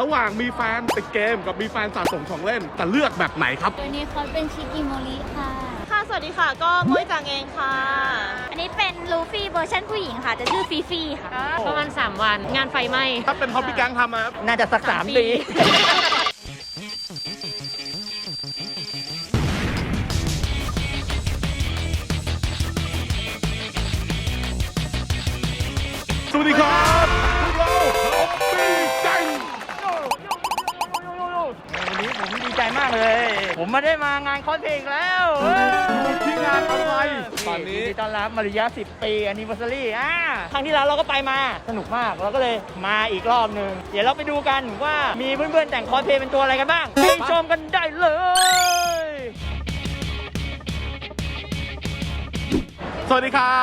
ระหว่างมีแฟนติดเกมกับมีแฟนสะสมของเล่นจะเลือกแบบไหนครับ ตัวนี้เขาเป็นชิกิโมริค่ะ ค่ะ สวัสดีค่ะ ก็มุ้ยจังเองค่ะ อันนี้เป็นลูฟี่เวอร์ชันผู้หญิงค่ะ จะชื่อฟีฟี่ค่ะ ประมาณ 3 วัน งานไฟไหม้ ถ้าเป็นฮอปปี้แก๊งทำมาครับน่าจะสักสามปี สวัสดีครับ เลย ผมมาได้มางานคอนเพลงแล้วเอ้ยอยู่ที่งานอะไรตอนนี้ ยิดีต้อนรับมาริยะ10 ปีอันนิเวอร์ซารีอ่าครั้งที่แล้วเราก็ไปมาสนุกมากเราก็เลยมาอีกรอบหนึ่งเดี๋ยวเราไปดูกันว่ามีเพื่อนๆแต่งคอสเพลย์เป็นตัวอะไรกันบ้างไปชมกันได้เลย สวัสดีครั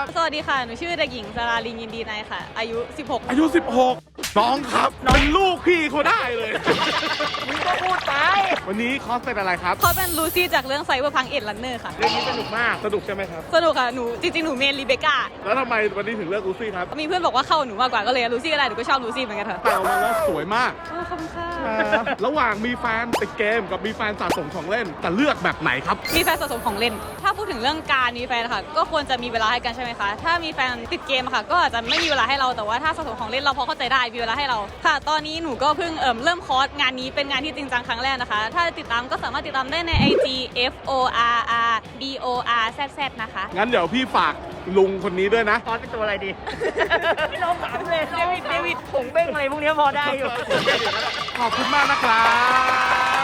บ สวัสดีค่ะ หนูชื่อเด็กหญิงสราลินยินดีนายค่ะ อายุ 16 อายุ 16 น้องครับเป็นลูกพี่เขาได้เลยมึงก็พูดไป วันนี้คอสเป็นอะไรครับเขาเป็นลูซี่จากเรื่องไซเบอร์พังเอ็ดลันเนอร์ค่ะ เรื่องนี้สนุกมากสนุกใช่ไหมครับ สนุกค่ะ หนูจริงๆ หนูเมนรีเบคก้า แล้วทำไมวันนี้ถึงเลือกลูซี่ครับมีเพื่อนบอกว่าเข้าหนูมากกว่าก็เลยลูซี่ก็ได้หนูก็ชอบลูซี่เหมือนกันค่ะแต่ออกมาแล้วสวยมากขอบคุณค่ะระหว่างมีแฟนติดเกมกับมีแฟนสะสมของเล่นจะเลือกแบบไหนครับ มีแฟนสะสมของเล่น ถ้าพูดถึงเรื่องการมีแฟนค่ะ ก็ควรจะมีเวลาให้กันใช่ไหมคะ ถ้ามีแฟนติดเกมอะค่ะ ก็อาจจะไม่มีเวลาให้เราแต่ว่าถ้าสะสมของเล่นเราพอเข้าใจได้มีเวลาให้เรา ค่ะ ตอนนี้หนูก็เพิ่งเอิ่มเริ่มคอร์สงานนี้เป็นงานที่จริงจังครั้งแรกนะคะ ถ้าติดตามก็สามารถติดตามได้ใน IG F O R R B O R Z Z นะคะ งั้นเดี๋ยวพี่ฝากลุงคนนี้ด้วยนะคอสเป็นตัวอะไรดีไม่ลองถามเลยเดวิดเดวิดผงเบ้งอะไรพวกเนี้ยพอได้อยู่ ขอบคุณมากนะครั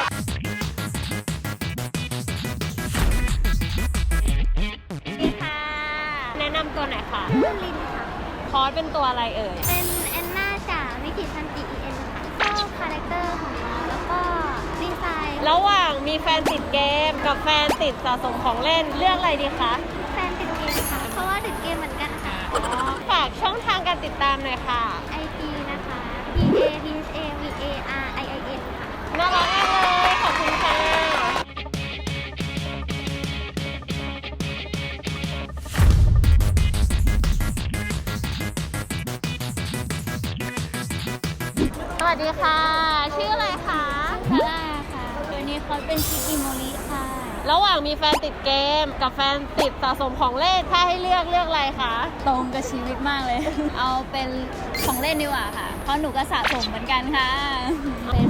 บนี่ค่ะแนะนำตัวหน่อยค่ะชื่อลินค่ะ คอร์สเป็นตัวอะไรเอ่ย เป็นแอนนา จากวิถีซันติเอ็นค่ะชอบคาแรคเตอร์ของน้องแล้วก็ดีไซน์ระหว่างมีแฟนติดเกมกับแฟนติดสะสมของเล่นเลือกอะไรดีคะแฟนติดเกมค่ะ เพราะว่าติดเกมเหมือนกันค่ะฝากช่องทางการติดตามหน่อยค่ะ IG นะคะ P A P H A V A R I I N ค่ะ น่ารักมากเลย ค่ะ ชื่ออะไรคะซาร่าค่ะตัวนี้เขาเป็นชิกิโมริค่ะ ระหว่างมีแฟนติดเกม กับแฟนติดสะสมของเล่นถ้าให้เลือกเลือกอะไรคะ ตรงกับชีวิตมากเลย เอาเป็นของเล่นดีกว่าค่ะ เพราะหนูก็สะสมเหมือนกันค่ะเป็น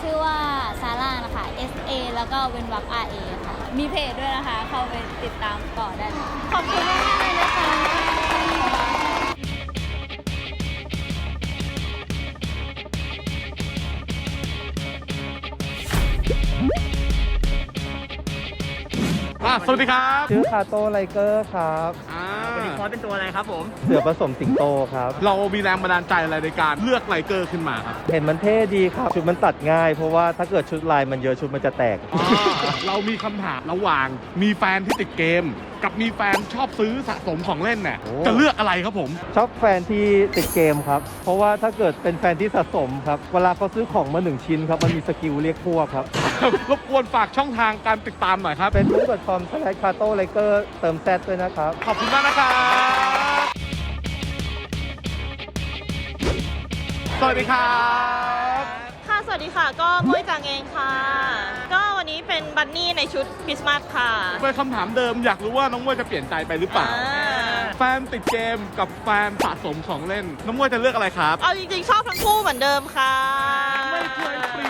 ชื่อว่าซาร่านะคะ S A แล้วก็เว้นวรรค R A ค่ะ มีเพจด้วยนะคะ เข้าไปติดตามต่อได้เลยขอบคุณมากๆเลยนะคะ อะสวัสดีครับชื่อคาโต้ไลเกอร์ครับ อ่าวันนี้คอสเป็นตัวอะไรครับผม เสือผสมสิงโตครับ เรามีแรงบันดาลใจอะไรในการเลือกไลเกอร์ขึ้นมาครับเห็นมันเท่ดีครับ ชุดมันตัดง่าย เพราะว่าถ้าเกิดชุดลายมันเยอะชุดมันจะแตก อ่าเรามีคำถามระหว่างมีแฟนที่ติดเกม กับมีแฟนชอบซื้อสะสมของเล่นเนี่ยโอ้ จะเลือกอะไรครับผม ชอบแฟนที่ติดเกมครับ เพราะว่าถ้าเกิดเป็นแฟนที่สะสมครับ เวลาเขาซื้อของมาหนึ่งชิ้นครับ มันมีสกิลเรียกพวกครับ รบกวนฝากช่องทางการติดตามหน่อยครับ เป็น b o o k c o m สแลชคาโต้ไลเกอร์เติมแซดด้วยนะครับ ขอบคุณมากนะครับ สวัสดีครับ ค่ะ สวัสดีค่ะ ก็มุ้ยจังเองค่ะก็วันนี้ เป็นบันนี่ในชุดคริสต์มาสค่ะเป็นคำถามเดิมอยากรู้ว่าน้องมวยจะเปลี่ยนใจไปหรือเปล่า อ่า แฟนติดเกมกับแฟนสะสมของเล่น น้องมวยจะเลือกอะไรครับเอาจริงๆ ชอบทั้งคู่เหมือนเดิมค่ะ ไม่เคยเปลี่ย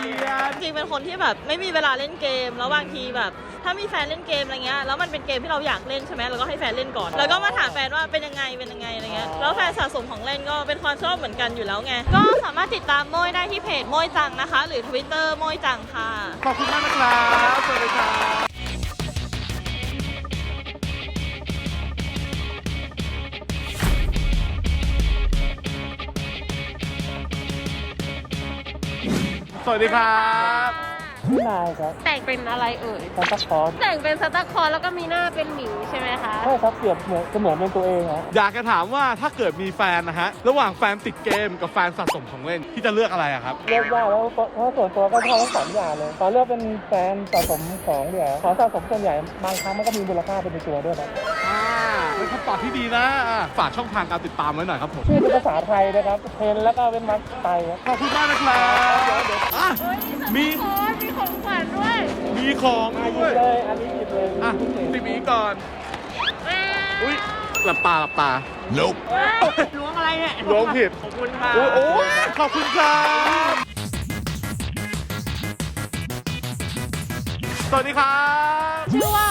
นจ ริงๆเป็นคนที่แบบไม่มีเวลาเล่นเกม แล้วบางทีแบบ ถ้ามีแฟนเล่นเกมอะไรเงี้ยแล้วมันเป็นเกมที่เราอยากเล่นใช่ไหมเราก็ให้แฟนเล่นก่อน แล้วก็มาถามแฟนว่าเป็นยังไงเป็นยังไงอะไรเงี้ยแล้วแฟนสะสมของเล่นก็เป็นความชอบเหมือนกันอยู่แล้วไงก็สามารถติดตามโมยได้ที่เพจโมยจังนะคะ หรือ Twitter โมยจังค่ะ ขอบคุณมากนะครับสวัสดีครับ สวัสดีครับ ชื่อนายครับแต่งเป็นอะไรเอ่ยซันตาคลอสแต่งเป็นซานตาคลอสแล้วก็มีหน้าเป็นหมีใช่ไหมคะ ใช่ครับเปรียบเหมือนเหมือนเป็นตัวเองครับอยากจะถามว่าถ้าเกิดมีแฟนนะฮะ ระหว่างแฟนติดเกมกับแฟนสะสมของเล่นที่จะเลือกอะไรอะครับเลือกยากแล้วเพราะส่วนตัวก็ชอบทั้งสองอย่างเลยตอนเลือกเป็นแฟนสะสมของเนี่ยของสะสมส่วนใหญ่บางครั้งมันก็มีมูลค่าเป็นในตัวด้วยครับอ่าเป็นคำตอบที่ดีนะอะฝากช่องทางการติดตามไว้หน่อยครับผมชื่อเป็นภาษาไทยนะครับเพนแล้วก็เป็นมักไทยครับขอบคุณมากนะครับอะมีโอ้ยมีของขวัญด้วยมีของหยิด้วบยเลยอันนี้หยิบเลยอะติบีก่อน อุ้ยหลับตาหลับตา nope ล้วงอะไรเนี่ยล้วงผิด ขอบคุณครับโอ้ยโอ้ยขอบคุณครับสวัสดีครับ ชื่อว่าอ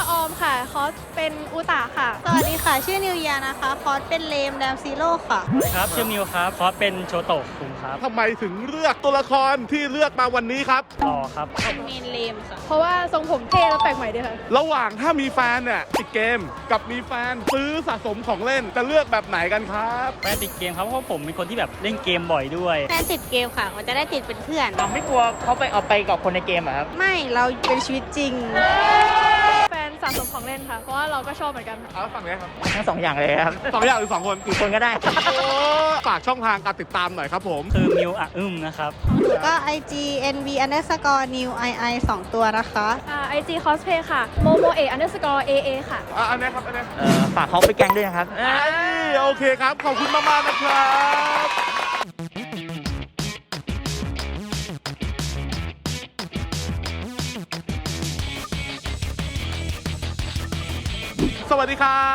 อม ค่ะคอสเป็นอุตาค่ะ สวัสดีค่ะ ชื่อนิวยานะคะ คอร์สเป็นเลมแดมซีโร่ค่ะ ครับ ชื่อมิวครับ คอสเป็นโชโตะคุงครับทำไมถึงเลือกตัวละครที่เลือกมาวันนี้ครับ ต่อครับเมนเลมค่ะ เพราะว่าทรงผมเท่และแปลกใหม่ดีค่ะ ระหว่างถ้ามีแฟนเนี่ยติดเกมกับมีแฟนซื้อสะสมของเล่นจะเลือกแบบไหนกันครับแฟนติดเกมครับเพราะผมเป็นคนที่แบบเล่นเกมบ่อยด้วยแฟนติดเกมค่ะ มันจะได้ติดเป็นเพื่อนเราไม่กลัวเขาไปเอาไปกับคนในเกมเหรอครับ ไม่เราเป็นชีวิตจริงแฟน สะสมของเล่นค่ะ เพราะว่าเราก็ชอบเหมือนกันค่ะเอาฝั่งนี้ครับทั้งสองอย่างเลยครับสองอย่างหรือสองคนกี่คนก็ได้ โอ้ฝากช่องทางการติดตามหน่อยครับผม คือมิวอะอึมนะครับ หนูก็ IG NV underscore new II 2ตัวนะคะอ่า IG cosplay ค่ะ momo a underscore aa ค่ะ อะอันนี้ครับ อันนี้เอ่อฝากเขาไปแกงด้วยนะครับ เอ้ยโอเคครับ ขอบคุณมากๆนะครับ สวัสดีครั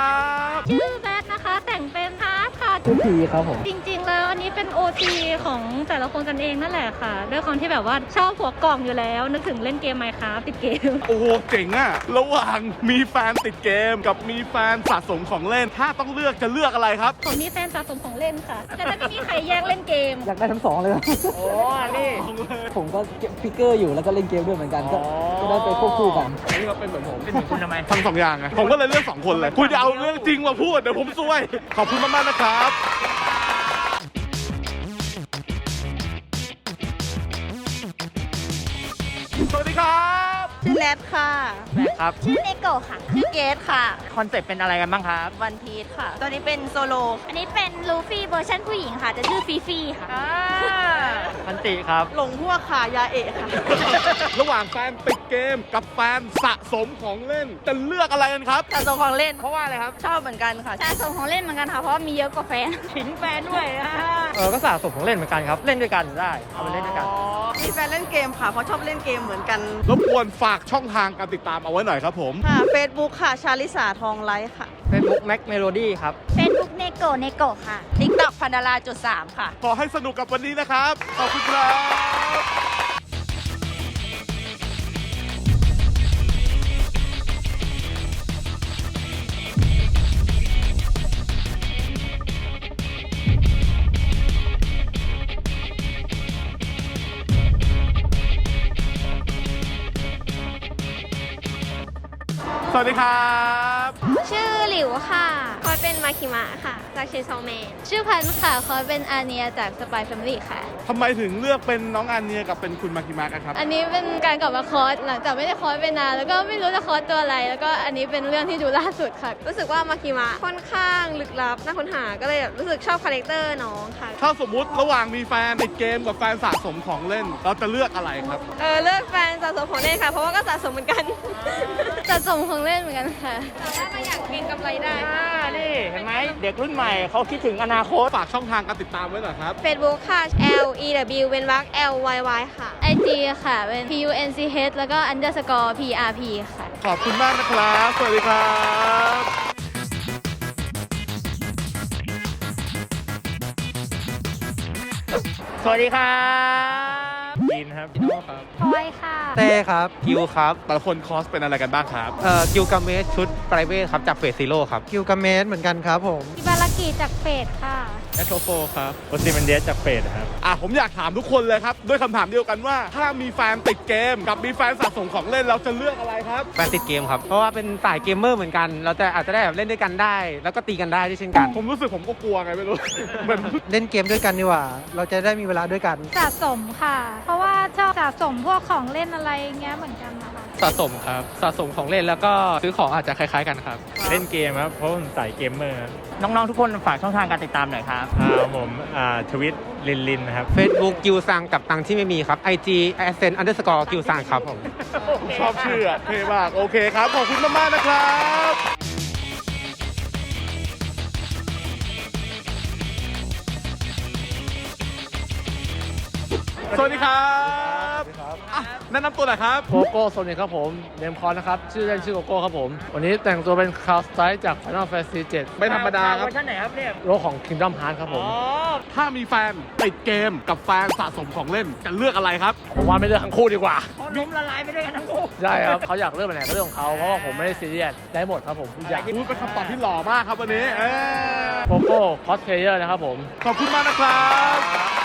บ ชื่อแบทนะคะแต่งเป็นฮาร์ดค่ะทุกทีครับผม จริงๆ แล้วอั นนี้เป็น OT ของแต่ละคนกันเองนั่นแหละค่ะ ด้วยความที่แบบว่าชอบหัวกล่องอยู่แล้ว นึกถึงเล่นเกมไมค์ครับติดเกม โอ้โหเจ๋งอะระหว่างมีแฟนติดเกม กับมีแฟนสะสมของเล่น ถ้าต้องเลือกจะเลือกอะไรครับ ผมมีแฟนสะสมของเล่นค่ะ แต่จะไม่มีใครแย่งเล่นเกม อยากได้ทั้งสองเลย โอ้นี่ ผมก็เก็บฟิกเกอร์อยู่แล้วก็เล่นเกมด้วยเหมือนกันก็อ๋อ ก็ได้ไปควบคู่กัน นี่ก็เป็นเหมือนผม เป็นเหมือนคุณทำไม ทั้งสองอย่างไงผมก็เลยเลือกสองคนเลย คุณจะเอาเรื่องจริงมาพูดเดี๋ยวผมซวย ขอบคุณมากๆนะครับ ชื่อแรดค่ะครับชื่อเนโกะค่ะชื่อเกตค่ะ คอนเซ็ปต์เป็นอะไรกันบ้างครับวันพีทค่ะ ตัวนี้เป็นโซโล อันนี้เป็นลูฟี่เวอร์ชันผู้หญิงค่ะ จะชื่อฟีฟี่ค่ะพันติครับ หลงพวกค่ะยาเอะค่ะ ระหว่างแฟนติดเกมกับแฟนสะสมของเล่นจะเลือกอะไรกันครับ สะสมของเล่นเพราะว่าอะไรครับ ชอบเหมือนกันค่ะสะสมของเล่นเหมือนกันค่ะ เพราะว่ามีเยอะกว่าแฟนถิงแฟนด้วยอะเออก็สะสมของเล่นเหมือนกันครับ เล่นด้วยกันได้เอาไปเล่นด้วยกัน มีแฟนเล่นเกมค่ะ เพราะชอบเล่นเกมเหมือนกัน รบกวนฝากช่องทางการติดตามเอาไว้หน่อยครับผม ค่ะ Facebook ค่ะ ชาลิสาทองไลท์ค่ะ Facebook Mac Melody ครับ Facebook เนโกเนโกค่ะ TikTok พันดาราจุดสามค่ะ ขอให้สนุกกับวันนี้นะครับ ขอบคุณครับ สวัสดีครับ ชื่อหลิวค่ะ มาคิมะค่ะ จากชินซองแมนชื่อพันธุ์ค่ะคอยเป็นอาเนียจากสปายแฟมิลี่ค่ะ ทำไมถึงเลือกเป็นน้องอันเนียกับเป็นคุณมากิมากันครับ อันนี้เป็นการกลับมาคอร์สหลังจากไม่ได้คอร์สไปนานแล้วก็ไม่รู้จะคอร์สตัวอะไร แล้วก็อันนี้เป็นเรื่องที่ดูล่าสุดค่ะ รู้สึกว่ามาคิมะค่อนข้างลึกลับน่าค้นหาก็เลยแบบรู้สึกชอบคาแรคเตอร์น้องค่ะ ถ้าสมมุติระหว่างมีแฟนติดเกมกับแฟนสะสมของเล่น เราจะเลือกอะไรครับ เออเลือกแฟนสะสมของเล่นค่ะ เพราะว่าก็สะสมเหมือนกัน สะสมของเล่นเหมือนกันค่ะ แต่ว่าไม่อยากเก็งกำไรได้ อ่า นี่เห็นไหมเด็กรุ่นใหม่เขาคิดถึงอนาคตฝากช่องทางการติดตามไว้หน่อยครับ Facebook ค่ะ L E W เว้นวรรค L Y Y ค่ะ IG ค่ะเป็น P U N C H แล้วก็ underscore P R P ค่ะ ขอบคุณมากนะครับ สวัสดีครับสวัสดีครับ ยินครับพลอยค่ะเต้ครับกิวครับแต่ละคนคอสเป็นอะไรกันบ้างครับเอ่อกิวกาเมสชุดไพรเวทครับจากเฟสซิโร่ครับกิวกาเมสเหมือนกันครับผมอิบารากิจากเฟดค่ะแอโทโฟครับโอซิมันเดสจากเฟสครับอะผมอยากถามทุกคนเลยครับ ด้วยคำถามเดียวกันว่า ถ้ามีแฟนติดเกม กับมีแฟนสะสมของเล่นเราจะเลือกอะไรครับ แฟนติดเกมครับ เพราะว่าเป็นสายเกมเมอร์เหมือนกัน เราจะอาจจะได้แบบเล่นด้วยกันได้ แล้วก็ตีกันได้ด้วยเช่นกัน ผมรู้สึกผมก็กลัวไงไม่รู้ เหมือน เล่นเกมด้วยกันดีกว่า เราจะได้มีเวลาด้วยกัน สะสมค่ะ เพราะว่าชอบสะสมพวกของเล่นอะไรเงี้ยเหมือนกันนะคะสะสมครับ สะสมของเล่นแล้วก็ซื้อของอาจจะคล้ายๆกันครับ เล่นเกมครับ เพราะผมสายเกมเมอร์น้องๆ ทุกคนฝากช่องทางการติดตามหน่อยครับ อ่าผมอ่าทวิตลินลินนะครับ Facebook กิวซังกับตังที่ไม่มีครับ IG a s c e n underscore กิวซังครับผม ชอบชื่ออะเท่มาก โอเคครับ ขอบคุณมาก ๆ นะครับ สวัสดีครับอะแนะนำตัวหน่อยครับ โกโก้โซนิกครับผม เนมคอนนะครับ ชื่อเล่นชื่อโกโก้ครับผม วันนี้แต่งตัวเป็นคาวสไตล์จาก Final Fantasy 7ไม่ธรรมดาคเวรับอร์ชันไหนครับเนี่ยโลกของ Kingdom Hearts ครับผอ๋ม อถ้ามีแฟนติดเกมกับแฟนสะสมของเล่นจะเลือกอะไรครับ ผมว่าไม่เลือกทั้งคู่ดีกว่า เขาล้มละลายไปด้วยกันทั้งคู่ใช่ครับ เขาอยากเลือกไปไหนก็เรื่องของเขาเพราะว่าผมไม่ได้ซีเรียสได้หมดครับผมทุกอย่างอุ้ยเป็นคำตอบที่หล่อมากครับวันนี้ เออโกโก้คอสเพลเยอร์นะครับผม ขอบคุณมากนะครับ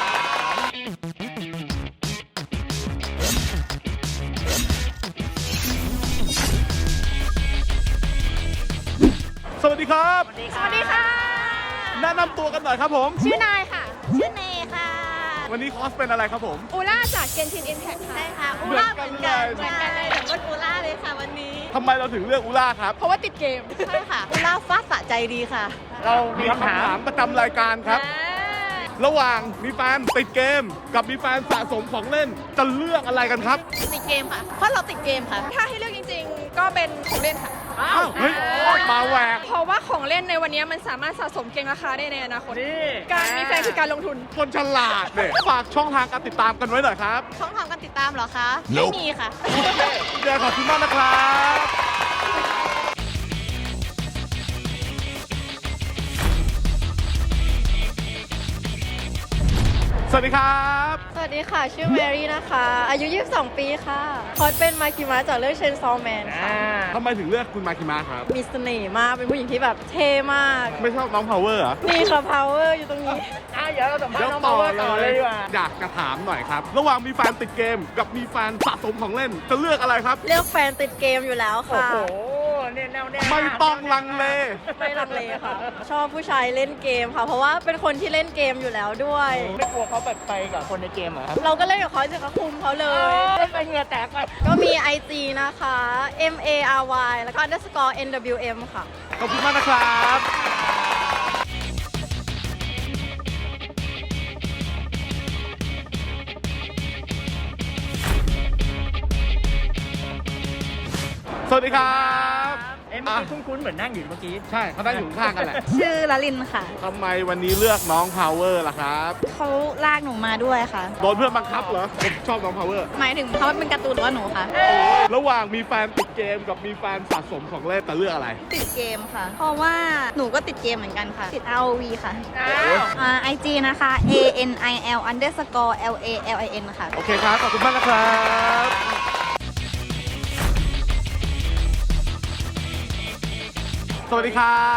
สวัสดีครับสวัสดีค่ะ แนะนำตัวกันหน่อยครับผม ชื่อนายค่ะ ชื่อเนค่ะ วันนี้คอสเป็นอะไรครับผม อูล่าจากเกนชินอินแทคค่ะ ใช่ค่ะ อูล่าเหมือนกันเหมือนกันเลยแต่ก็อูล่าเลยค่ะวันนี้ ทำไมเราถึงเลือกอูล่าครับ เพราะว่าติดเกม ใช่ค่ะ อูล่าฟาดสะใจดีค่ะ เรามีมีคำคำถาถามมประจำรายการครับ ระหว่างมีแฟนติดเกม กับมีแฟนสะสมของเล่นจะเลือกอะไรกันครับ ติดเกมค่ะ เพราะเราติดเกมค่ะ ถ้าให้เลือกจริง ๆ ก็เป็นของเล่นค่ะ อ้าวเฮ้ยมาแหวก เพราะว่าของเล่นในวันนี้มันสามารถสะสมเก็งราคาได้ในอนาคต นี่ การมีแฟนคือการลงทุน คนฉลาดเนี่ยฝากช่องทางการติดตามกันไว้หน่อยครับช่องทางการติดตามเหรอคะ ไม่มีค่ะ เดี๋ยวขอบคุณมากนะครับ สวัสดีครับ สวัสดีค่ะ ชื่อแมรี่นะคะ อายุ 22 ปีค่ะคอสเป็นมาคิมะจากเรื่องเชนซอแมนค่ะอ่าทำไมถึงเลือกคุณมาคิมาครับ มีเสน่ห์มาก เป็นผู้หญิงที่แบบเท่มาก ไม่ชอบน้องพาวเวอร์เหรอนี่ค่ะ power อยู่ตรงนี้ อะเดี๋ยวเราสัมภาษเดี๋ยวณ์น้องต่มาอเวอร์ต่อเลยดีกว่าอยากจะถามหน่อยครับ ระหว่างมีแฟนติดเกมกับมีแฟนสะสมของเล่น จะเลือกอะไรครับ เลือกแฟนติดเกมอยู่แล้วโอ้ค่ะโห เนี่ยแน่วแน่ไม่ต้องลังเล ไม่ลังเลค่ะ ชอบผู้ชายเล่นเกมค่ะ เพราะว่าเป็นคนที่เล่นเกมอยู่แล้วด้วย ไม่กลัวเขาแบบไปกับคนในเกมเหรอครับเราก็เล่นกับเขาจะคุมเขาเลย ไปเหงื่อแตกก่อนก็มี IG นะคะ M A R Y แล้วก็ underscore N W M ค่ะ ขอบคุณมากนะครับสวัสดีครับ เอ็มเมื่อกี้คุ้นๆเหมือนนั่งอยู่เมื่อกี้ ใช่เขาได้อยู่ข้างกันแหละชื่อลลินค่ะ ทำไมวันนี้เลือกน้องพาวเวอร์ล่ะครับ เขาลากหนูมาด้วยค่ะ โดนเพื่อนบังคับเหรอผมชอบน้องพาวเวอร์ หมายถึงเขาเป็นการ์ตูนหรือว่าหนูคะระหว่างมีแฟนติดเกมกับมีแฟนสะสมของเล่นแต่เลือกอะไร ติดเกมค่ะ เพราะว่าหนูก็ติดเกมเหมือนกันค่ะ ติด ROV ค่ะอ้าวอ่า IG นะคะ A N I L underscore L A L I N ค่ะ โอเคครับ ขอบคุณมากนะครับ สวัสดีครั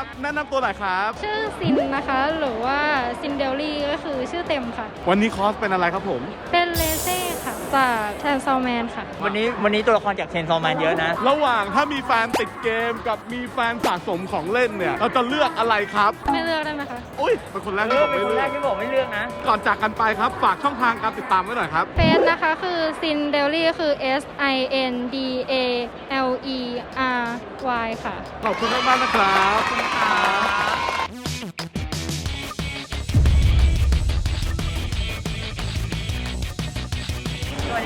บแนะนำตัวหน่อยครับ ชื่อซินนะคะ หรือว่าซินเดลลี่ก็คือชื่อเต็มค่ะ วันนี้คอสเป็นอะไรครับผม เป็นเลเซ่ค่ะ จากแทนซอลแมนค่ะ วันนี้วันนี้ตัวละครจากเชนซอมแมนเยอะนะ ระหว่างถ้ามีแฟนติดเกมกับมีแฟนสะสมของเล่นเนี่ย เราจะเลือกอะไรครับ ไม่เลือกได้ไหมคะ อุ้ยเป็นคนแรกเอที่อผมเป็นไม่คนเลืแรอกกที่บอกไม่เลือกนะ ก่อนจากกันไปครับ ฝากช่องทางการติดตามไว้หน่อยครับ เฟซนะคะคือซินเดลลี่ก็คือ S I N D A L E R Y ค่ะ ขอบคุณมากๆนะครับ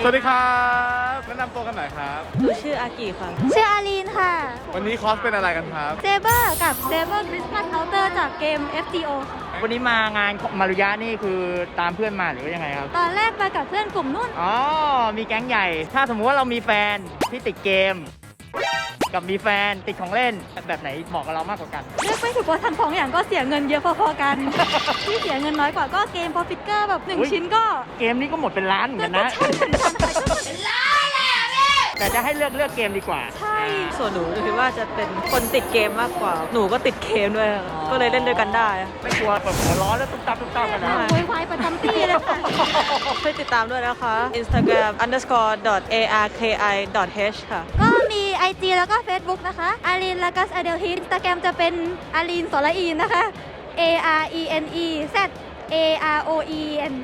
สวัสดีครับแนะนำตัวกันหน่อยครับ หนูชื่ออากิค่ะ ชื่ออาลีนค่ะ วันนี้คอสเป็นอะไรกันครับ เซเบอร์กับเซเบอร์คริสต์มาสเคาน์เตอร์จากเกม FTO วันนี้มางานของมารุยะนี่คือตามเพื่อนมาหรือว่ายังไงครับ ตอนแรกมากับเพื่อนกลุ่มนุ่น อ๋อ มีแก๊งใหญ่ ถ้าสมมุติว่าเรามีแฟนที่ติดเกม กับมีแฟนติดของเล่นแบบไหนเหมาะกับเรามากกว่ากัน เลือกไม่ถูกว่าทั้งสองอย่างก็เสียเงินเยอะพอๆกัน ที่เสียเงินน้อยกว่าก็เกมพอฟิกเกอร์แบบหนึ่งอุ๊ย ชิ้นก็เกมนี้ก็หมดเป็นล้านเหมือนกันนะแต่จะให้เลือกเลือกเกมดีกว่า ใช่ ส่วนหนูหนูคิดว่าจะเป็นคนติดเกมมากกว่า หนูก็ติดเกมด้วยค่ะก็เลยเล่นด้วยกันได้ไม่กลัวแบบหัวร้อนแล้วตุ๊บตับตุ๊บตับกันนะ โวยวายประจำที่เลยค่ะ ช่วยติดตามด้วยนะคะ Instagram underscore dot arki dot h ค่ะ ก็มี IG แล้วก็ Facebook นะคะอารีนแล้วก็อเดลฮินสตาแกรมจะเป็นอารีนสระอีนนะคะ A R E N E Z A R O E N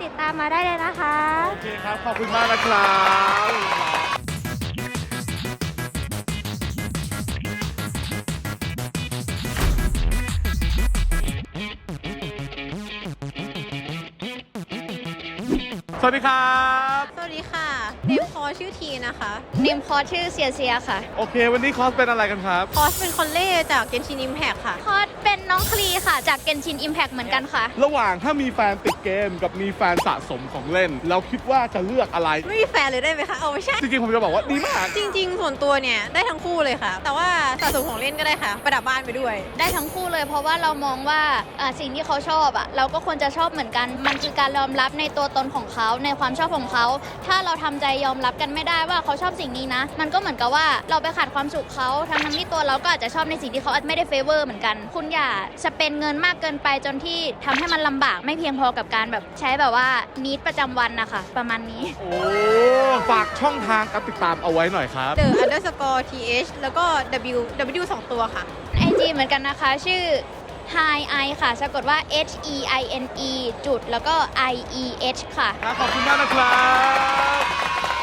ติดตามมาได้เลยนะคะ โอเคครับ ขอบคุณมากนะครับสวัสดีครับ ชื่อทีนะคะเนมคอชื่อเซียเซียค่ะ โอเค วันนี้คอสเป็นอะไรกันครับ คอสเป็นคอนเล่จากเกนชิน i ิมแพกค่ะ คอส เป็เป็นน้องคลีค่ะ จากเกนชินอิมแพกเหมือนกันค่ะ ระหว่างถ้ามีแฟนติดเกมกับมีแฟนสะสมของเล่น เราคิดว่าจะเลือกอะไร ไม่มีแฟนเลยได้ไหมคะ เอาไม่ใช่ จริงๆ ผมจะบอกว่าดีมาก จริง ๆ ส่วนตัวเนี่ยได้ทั้งคู่เลยค่ะ แต่ว่าสะสมของเล่นก็ได้ค่ะ ประดับบ้านไปด้วย ได้ทั้งคู่เลย เพราะว่าเรามองว่าเอ่อสิ่งที่เขาชอบอะเราก็ควรจะชอบเหมือนกัน มันคือการยอมรับในตัวตนของเขาในความชอบของเขา ถ้าเราทำใจยอมรับกันไม่ได้ว่าเขาชอบสิ่งนี้นะ มันก็เหมือนกับว่าเราไปขัดความสุขเขาทั้งทั้งที่ตัวเราก็อาจจะชอบในสิ่งที่เขาอาจไม่ได้เฟเวอร์เหมือนกัน คุณอย่าสเปนเงินมากเกินไปจนที่ทำให้มันลำบากไม่เพียงพอกับการแบบใช้แบบว่านิดประจำวันนะคะประมาณนี้ โอ้ฝากช่องทางการติดตามเอาไว้หน่อยครับ The underscore th แล้วก็ w w สองตัวค่ะไอจีเหมือนกันนะคะ ชื่อ Hi I ค่ะสะกดว่า H E I N E จุดแล้วก็ I E H ค่ะขอบคุณมากนะครับ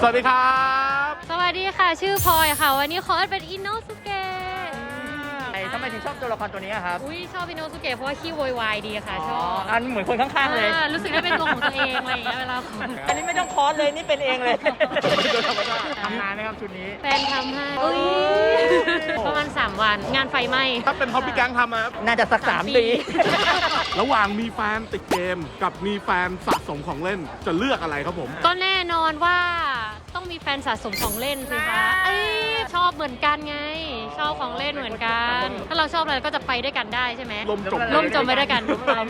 สวัสดีครับ สวัสดีค่ะ ชื่อพลอยค่ะ วันนี้คอร์สเป็นอินโนสุเกะทำไมถึงชอบตัวละครตัวนี้อะครับอุ้ยชอบอินโนสุเกะเพราะว่าขี้โวยวายดีค่ะ ชอบอันเหมือนคนข้างๆเลยอ่ารู้สึกได้เป็นตัวของตัวเองอะไรอย่างเงี้ยเวลาคุยอันนี้ไม่ต้องคอสเลยนี่เป็นเองเลยทำนานไหมครับชุดนี้ แฟนทำให้อุ้ยประมาณ3วัน งานไฟไหม้ถ้าเป็นเขาพี่แก๊งทำนะครับน่าจะสักสามปี ระหว่างมีแฟนติดเกม กับมีแฟนสะสมของเล่นจะเลือกอะไรครับผม ก็แน่นอนว่า ต้องมีแฟนสะสมของเล่นสิคะเอ้ยชอบเหมือนกันไง ชอบของเล่นเหมือนกัน ถ้าเราชอบอะไรก็จะไปด้วยกันได้ใช่ไหม ลมจมร่วมจมไปด้วยกันทุกคน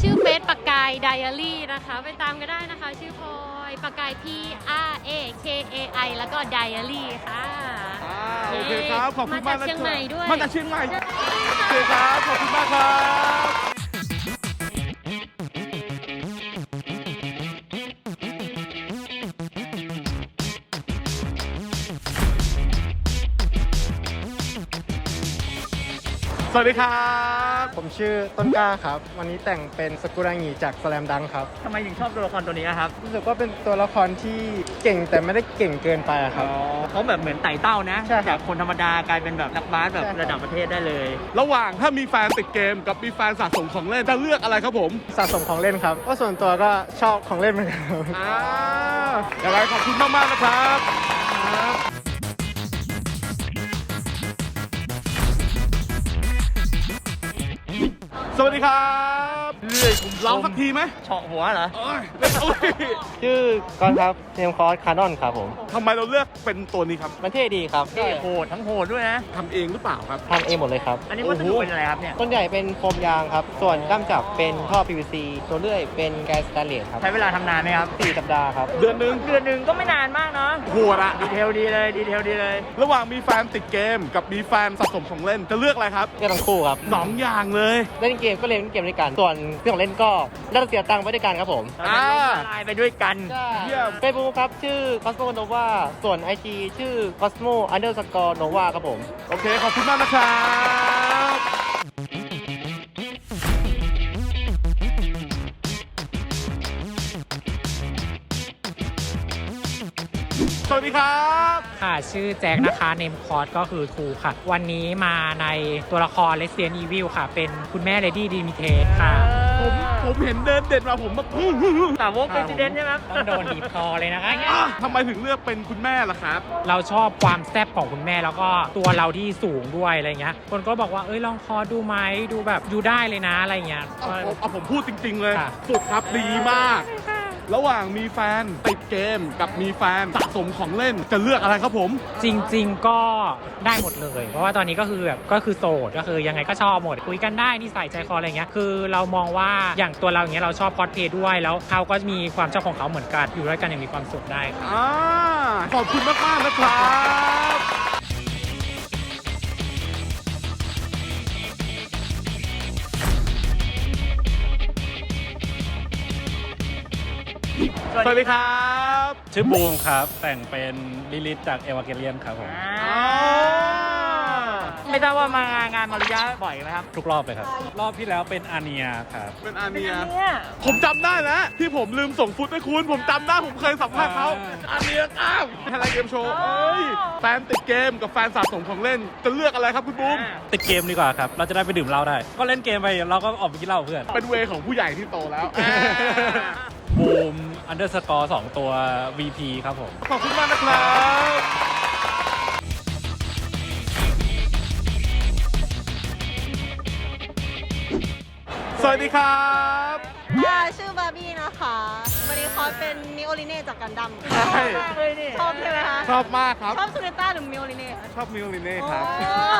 ชื่อเฟซปากกายไดอารี่นะคะ ไปตามกันได้นะคะ ชื่อพลอยปากกาย P R A K A I แล้วก็ไดอารี่ค่ะอ่าโอเคครับ ขอบคุณมากมาจากเชียงใหม่ด้วย มาจากเชียงใหม่โอเคครับ ขอบคุณมากครับ สวัสดีครับผมชื่อต้นกล้าครับ วันนี้แต่งเป็นสกุระงีจากสแลมดังครับทำไมถึงชอบตัวละครตัวนี้อะครับรู้สึกว่าเป็นตัวละครที่เก่งแต่ไม่ได้เก่งเกินไปอะครับ เขาแบบเหมือนไต่เต้านะใช่ครับ จากคนธรรมดากลายเป็นแบบนักบาสแบบใช่ครับระดับประเทศได้เลย ระหว่างถ้ามีแฟนติดเกมกับมีแฟนสะสมของเล่นจะเลือกอะไรครับผมสะสมของเล่นครับก็ส่วนตัวก็ชอบของเล่นเหมือนกันครับ อ่าอย่างไรขอบคุณมากมากๆนะครับ สวัสดีครับ เฮ้ยผมร้องสักทีไหมเฉาะหัวเหรอเอ้ยเล่นเอาไว้ชื่อกอนครับเนมคอร์สคาร์ดอนครับผม ทำไมเราเลือกเป็นตัวนี้ครับมันเท่ดีครับเท่โหดทั้งโหดด้วยนะ ทำเองหรือเปล่าครับ ทำเองหมดเลยครับ อันนี้วัสดุเป็นอะไรครับเนี่ย ต้นใหญ่เป็นโฟมยางครับ ส่วนด้ามจับเป็นท่อ PVC ตัวเลื่อยเป็นแกสสแตนเลสครับใช้เวลาทำนานไหมครับ4สัปดาห์ครับ เดือนหนึ่งเดือนหนึ่งก็ไม่นานมากเนาะโหดอะดีเทลดีเลยดีเทลดีเลยระหว่างมีแฟนติดเกม กับมีแฟนสะสมของเล่นจะเลือกอะไรครับ ก็ทั้งคู่ครับ สองอย่างเลย เล่นเกมก็เล่นเกมด้วยกัน ส่วนเครื่องของเล่นก็น่าจะเสียตังค์ไปด้วยกันครับผมอ่าละลายไปด้วยกันเยี่ยมเฟซบุ๊กครับชื่อ Cosmo Nova ส่วน IG ชื่อ Cosmo Underscore Nova ครับผม โอเค ขอบคุณมากนะครับ สวัสดีครับค่ะชื่อแจ็คนะคะเนมคอร์สก็คือทูค่ะ วันนี้มาในตัวละคร Resident Evil ค่ะ เป็นคุณแม่ Lady d i m i t e ค่ะผมผมเห็นเดินเด่นมาผมแบบสาวกเ e สิเดนใช่ไหมต้องโดนบีบคอเลยนะคะอะทำไมถึงเลือกเป็นคุณแม่ล่ะครับ เราชอบความแซ่บของคุณแม่แล้วก็ตัวเราที่สูงด้วยอะไรเงี้ย คนก็บอกว่าเอ้ยลองคอร์สดูไหมดูแบบดูได้เลยนะอะไรเงี้ยเอาผมเอาผมพูดจริง ๆ เลย ค่ะ สุดครับดีมาก ระหว่างมีแฟนติดเกมกับมีแฟนสะสมของเล่นจะเลือกอะไรครับผม จริง ๆ ก็ได้หมดเลย เพราะว่าตอนนี้ก็คือแบบก็คือโสดก็คือยังไงก็ชอบหมดคุยกันได้นิสัยใจคออะไรเงี้ยคือเรามองว่าอย่างตัวเราอย่างเงี้ยเราชอบคอสเพลย์ด้วย แล้วเขาก็มีความชอบของเขาเหมือนกันอยู่ด้วยกันอย่างมีความสุขได้ค่ะอ่าขอบคุณมากๆนะครับ สวัสดีครับชื่อบูมครับ แต่งเป็นลิลิตจากเอวาเกเลียนครับผมไม่ทราบว่ามางานมาริยะบ่อยไหมครับ ทุกรอบเลยครับ รอบที่แล้วเป็นอาเนียครับเป็นอาเนียเนี่ยผมจำได้นะที่ผมลืมส่งฟุตให้คุณ ผมจำได้ผมเคยสัมภาษณ์เขาอ่าอาเนียก้าวไทยแลนด์เกมโชว์เอ้ยแฟนติดเกมกับแฟนสะสมของเล่น จะเลือกอะไรครับคุณบูมติดเกมดีกว่าครับ เราจะได้ไปดื่มเหล้าได้ ก็เล่นเกมไปเราก็ออกไปกินเหล้ากับเพื่อน เป็นเวของผู้ใหญ่ที่โตแล้ว บูมอันเดอร์สกอร์สองตัว VP ครับผม ขอบคุณมากนะครับสวัสดีครับ ค่ะชื่อบาร์บี้นะคะ วันนี้คอสเป็นมิโอลิเน่จากกันดั้มใช่ชอบใช่ไหมคะชอบมากครับ ชอบซูเนต้าหรือมิโอลิเน่คะชอบมิโอลิเน่ครับอ๋อ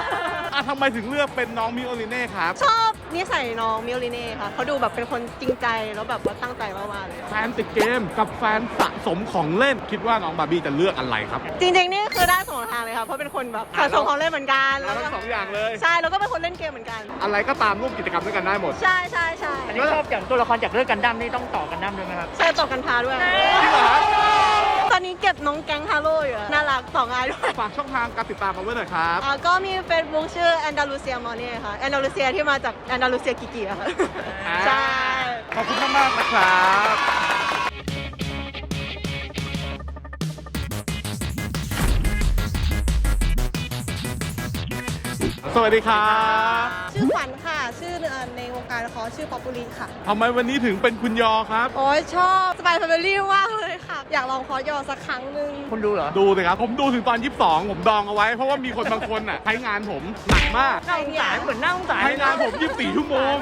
อะทำไมถึงเลือกเป็นน้องมิโอลิเน่ครับชอบนิสัยน้องมิโอลิเน่ค่ะเขาดูแบบเป็นคนจริงใจแล้วแบบว่าตั้งใจมากๆเลย แฟนติดเกมกับแฟนสะสมของเล่น คิดว่าน้องบาร์บี้จะเลือกอะไรครับจริงๆนี่คือได้สองทางเลยค่ะเพราะเป็นคนแบบสะสมของเล่นเหมือนกันเอาทั้งสองอย่างเลย ใช่แล้วก็เป็นคนเล่นเกมเหมือนกัน อะไรก็ตามร่วมกิจกรรมด้วยกันได้หมด ใช่ใช่ใช่อันนี้ชอบอย่างตัวละครจากเรื่องกันดั้มนี่ต้องต่อกันดั้มด้วยไหมครับ ใช่ตกกันพาด้วยจริงเหรอครับตอนนี้เก็บน้องแก๊งฮาโลอยู่อะน่ารักสองอายด้วย ฝากช่องทางการติดตามมาไว้หน่อยครับ อ่าก็มีเฟซบุ๊กชื่อแอนดาลูเซียมอนี่ค่ะแอนดาลูเซียที่มาจากแอนดาลูเซียกิกิอะค่ะ ใช่ ขอบคุณมากๆนะครับสวัสดีครับ ชื่อขวัญค่ะ ชื่อเอ่อในวงการละครชื่อป๊อปปูลิค่ะ ทำไมวันนี้ถึงเป็นคุณยอครับ โอ้ยชอบสปายแฟมิลี่มากเลยค่ะ อยากลองคอร์สยอสักครั้งหนึ่งคุณดูเหรอ ดูสิครับ ผมดูถึงตอน 22 ผมดองเอาไว้ เพราะว่ามีคนบางคนอะใช้งานผมหนักมากน่าสงสารเหมือนน่าสงสารใช้งานผม 24 ชั่วโมง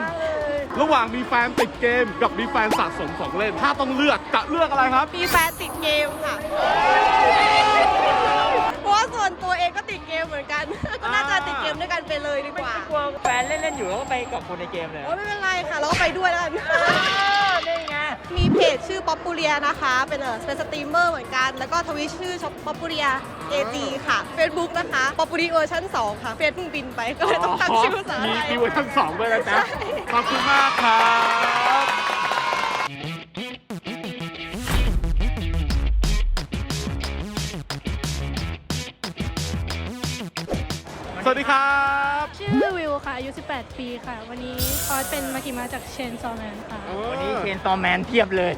ระหว่างมีแฟนติดเกม กับมีแฟนสะสมของเล่น ถ้าต้องเลือกจะเลือกอะไรครับ มีแฟนติดเกมค่ะ เพราะว่าส่วนตัวเองก็ติดเกมเหมือนกันก็ น่าจะติดเกมด้วยกันไปเลยดีกว่า กลัวแฟนเล่นๆอยู่แล้วก็ไปกับคนในเกมเลย โอ้ยไม่เป็นไรค่ะ เราก็ไปด้วยแล้วกัน นี่ไง มีเพจชื่อป๊อปปูเรียนะคะ เป็นเออเป็นสตรีมเมอร์เหมือนกัน แล้วก็ทวิตชื่อป๊อปปูเรีย AG ค่ะ Facebook นะคะป๊อปปูรีเวอร์ชัน2ค่ะเฟซเพิ่งบินไปก็เลยต้องตั้งชื่อภาษามีไทย มีเวอร์ชันสองด้วยนะจ๊ะใช่ขอบคุณมากครับ วัสดีครับ ชื่อวิวค่ะ อายุ 18 ปีค่ะ วันนี้คอร์สเป็นมากิมาจากเชนซอแมนค่ะ วันนี้เคนซอมแมนเทียบเลย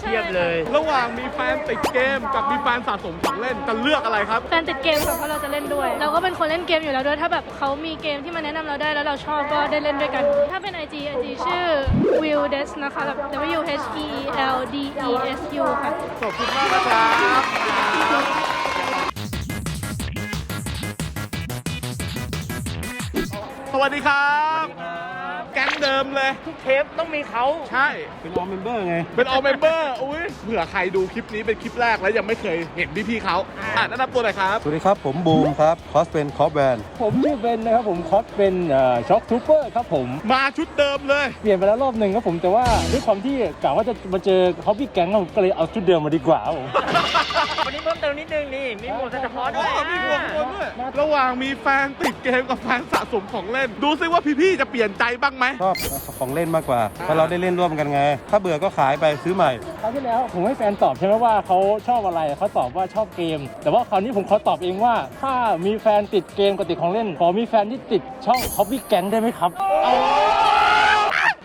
เทียบเลยระหว่างมีแฟนติดเกมกับมีแฟนสะสมของเล่นจะเลือกอะไรครับ แฟนติดเกมค่ะเพราะเราจะเล่นด้วย เราก็เป็นคนเล่นเกมอยู่แล้วด้วย ถ้าแบบเขามีเกมที่มาแนะนำเราได้แล้วเราชอบก็ได้เล่นด้วยกัน ถ้าเป็น IG IG ชื่อ Will Des นะคะแบบ W H E L D E S U ค่ะ ขอบคุณมากนะครับ วัสดีครับ ก๊งเดิมเลย ทุกเทปต้องมีเขาใช่ เป็นออมเมมเบอร์ไง เป็น all member อุ้ยเผื่อใครดูคลิปนี้เป็นคลิปแรกแล้วยังไม่เคยเห็นพี่ๆเขาอะแนะนำตัวหน่อยครับ สวัสดีครับ ผมบูมครับ คอสเป็นคอสแวนผมชื่อเบนนะครับผมคอสเป็นช็อคทูเปอร์ครับผม มาชุดเดิมเลย เปลี่ยนไปแล้วรอบหนึ่งครับผมแต่ว่าด้วยความที่กะว่าจะมาเจอฮอบบี้แก๊งผมก็เลยเอาชุดเดิมมาดีกว่าครับผม วันนี้เพิ่มเติมนิดนึงนี่ มีหมวกซันตาคลอสด้อ๋วยอมีห่วงคนด้วยระหว่างมีแฟนติดเกมกับแฟนสะสมของเล่น ดูซิว่าพี่ๆจะเปลี่ยนใจบ้างไหมชอบของเล่นมากกว่าเพราะเราได้เล่นร่วมกันไง ถ้าเบื่อก็ขายไปซื้อใหม่ คราวที่แล้วผมให้แฟนตอบใช่ไหมว่าเขาชอบอะไรเขาตอบว่าชอบเกม แต่ว่าคราวนี้ผมขอตอบเองว่า ถ้ามีแฟนติดเกมกับติดของเล่นขอมีแฟนที่ติดช่องฮอบบี้แก๊งได้ไหมครับ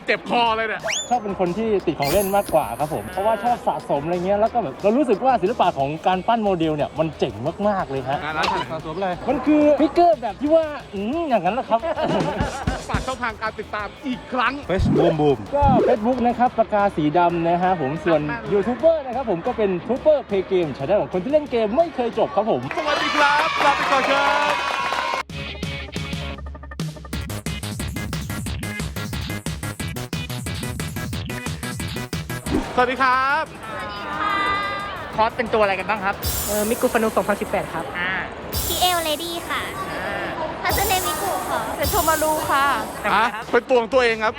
เจ็บคอเลยเนี่ย ชอบเป็นคนที่ติดของเล่นมากกว่าครับผม เพราะว่าชอบสะสมอะไรเงี้ยแล้วก็แบบเรารู้สึกว่าศิลปะของการปั้นโมเดลเนี่ยมันเจ๋งมากๆเลยฮะ งานร้านสะสมเลยมันคือฟิกเกอร์แบบที่ว่าอืมอย่างนั้นแหละครับ ฝากช่องทางการติดตามอีกครั้ง เฟสบูมบูม ก็ Facebook นะครับปากกาสีดำนะฮะผมส่วนยูทูบเบอร์นะครับผมก็เป็นทูเปอร์เพย์เกมชาแนลของคนที่เล่นเกมไม่เคยจบครับผม สวัสดีครับลาไปก่อนครับ วัสดีครับ คอสเป็นตัวอะไรกันบ้างครับ เออมิกุฟานุ2018 ครับ อ่าพีเอลเลดี้ค่ะพัสเนมิกุค่ะเป็นโทมารูค่ะ อะเป็นตัวของตัวเองครับ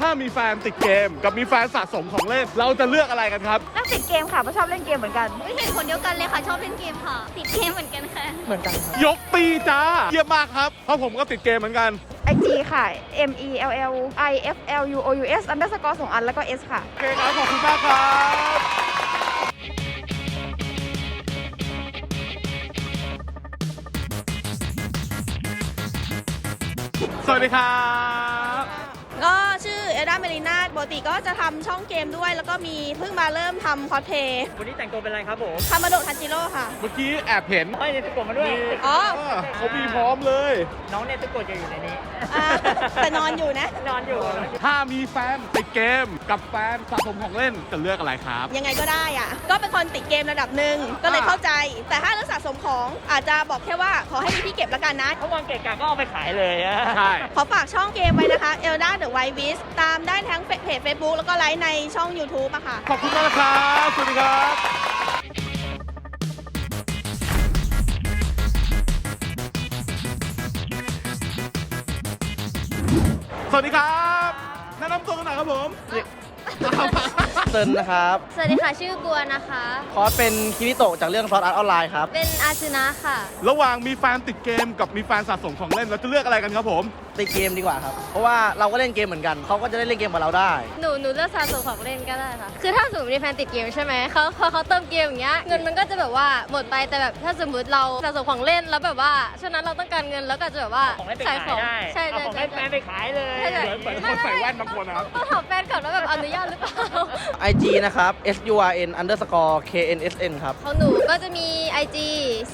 ถ้ามีแฟนติดเกม กับมีแฟนสะสมของเล่น เราจะเลือกอะไรกันครับน่าติดเกมค่ะเพราะชอบเล่นเกมเหมือนกัน ไม่เห็นผลเดียวกันเลยค่ะชอบเล่นเกมค่ะ ติดเกมเหมือนกันค่ะ เหมือนกันครับยกตีจ้าเยี่ยมมากครับ เพราะผมก็ติดเกมเหมือนกัน IG ค่ะ M E L L I F L U O U S underscore สองอันแล้วก็ S ค่ะ โอเคครับขอบคุณมากครับสวัสดีครับก็ชื่อ เอลดาเมลิน่าปกติก็จะทำช่องเกมด้วย แล้วก็มีเพิ่งมาเริ่มทำคอสเพย์วันนี้แต่งตัวเป็นอะไรครับผมคามาโดะทันจิโร่ค่ะ เมื่อกี้แอบเห็นเฮ้ยเนสโกะมาด้วย อ๋อเขามีพร้อมเลย น้องเนสโกะจะอยู่ในนี้ อ่าแต่นอนอยู่นะ นอนอยู่ ถ้ามีแฟนติดเกมกับแฟนสะสมของเล่นจะเลือกอะไรครับ ยังไงก็ได้อะ ก็เป็นคนติดเกมระดับหนึ่งก็เลยอ่าเข้าใจ แต่ถ้าเรื่องสะสมของอาจจะบอกแค่ว่าขอให้มีที่เก็บแล้วกันนะเพราะวางเกะกะก็เอาไปขายเลยอะ ใช่ ขอฝากช่องเกมไว้นะคะ Elda The White Beast ตามได้ทั้งเพจ Facebook แล้วก็ไลฟ์ในช่อง YouTube อะค่ะ ขอบคุณมากนะครับสวัสดีครับสวัสดีครับแนะนำตัวกันหน่อยครับผมเซินนะครับ สวัสดีค่ะ ชื่อบัวนะคะ คอร์สเป็นคิริโตะจากเรื่องซอสอาร์ตออนไลน์ครับ เป็นอาซึนะค่ะ ระหว่างมีแฟนติดเกมกับมีแฟนสะสมของเล่นเราจะเลือกอะไรกันครับผม ติดเกมดีกว่าครับ เพราะว่าเราก็เล่นเกมเหมือนกัน เขาก็จะได้เล่นเกมกับเราได้ หนูหนูเลือกสะสมของเล่นก็ได้ค่ะ คือถ้าสมมติมีแฟนติดเกมใช่ไหมเขาพอเขาเติมเกมอย่างเงี้ย เงินมันก็จะแบบว่าหมดไป แต่แบบถ้าสมมติเราสะสมของเล่นแล้วแบบว่าช่วงนั้นเราต้องการเงินแล้วก็จะแบบว่าของเล่นไปขายขายของได้ใช่เอาใช่ของใช่เล่นแฟนไปขายเลยใช่ใช่เหมือนคนใส่แว่นบางคนนะครับต้องถามแฟนก่อนว่าแบบอนุญาตหรือเปล่า IG นะครับ S U R N underscore K N S N ครับ ของหนูก็จะมี IG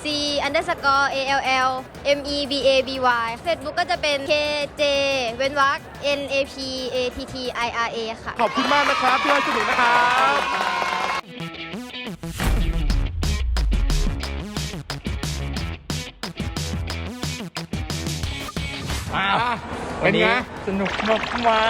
C underscore A L L M E B A B Y Facebook ก็จะเป็น K J เว้นวรรค N A P A T T I R A ค่ะ ขอบคุณมากนะครับที่ให้สนุกนะครับอ้า วเป็นไง สนุกมากมา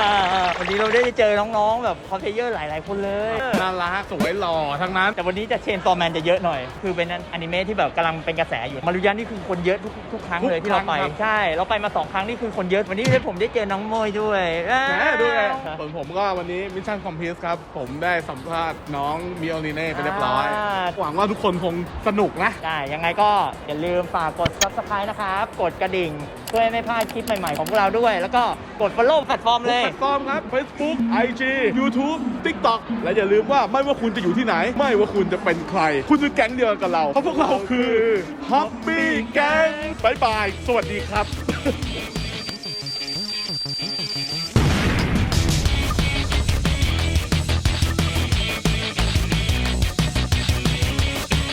กๆวันนี้เราได้เจอน้องๆ แบบคอสเพลเยอร์หลาย ๆ คนเลย น่ารักสวยหล่อทั้งนั้น แต่วันนี้จะเชนตอแมนจะเยอะหน่อย คือเป็นอนิเมะที่แบบกำลังเป็นกระแสอยู่ มารุยันนี่คือคนเยอะทุกทุกครั้งเลยที่เราไปทุกครั้งครับ ใช่ เราไปมาสองครั้งนี่คือคนเยอะ วันนี้ผมได้เจอน้องโมยด้วยแหมด้วยส่วนผมก็วันนี้มิชชั่นคอมพลีทครับ ผมได้สัมภาษณ์น้องมิโอลิเน่ไปเรียบร้อยหวังว่าทุกคนคงสนุกนะใช่ยังไงก็อย่าลืมฝากกด subscribe นะครับ กดกระดิ่งเพื่อให้ไม่พลาดคลิปใหม่ ๆ ของพวกเราด้วย แล้วก็กด follow แพลตฟอร์มเลยแพลตฟอร์มครับ Facebook IG YouTube TikTok และอย่าลืมว่าไม่ว่าคุณจะอยู่ที่ไหน ไม่ว่าคุณจะเป็นใคร คุณคือแก๊งเดียวกันกับเราเพราะพวกเราคือ Hobby Gang บายบาย สวัสดีครับ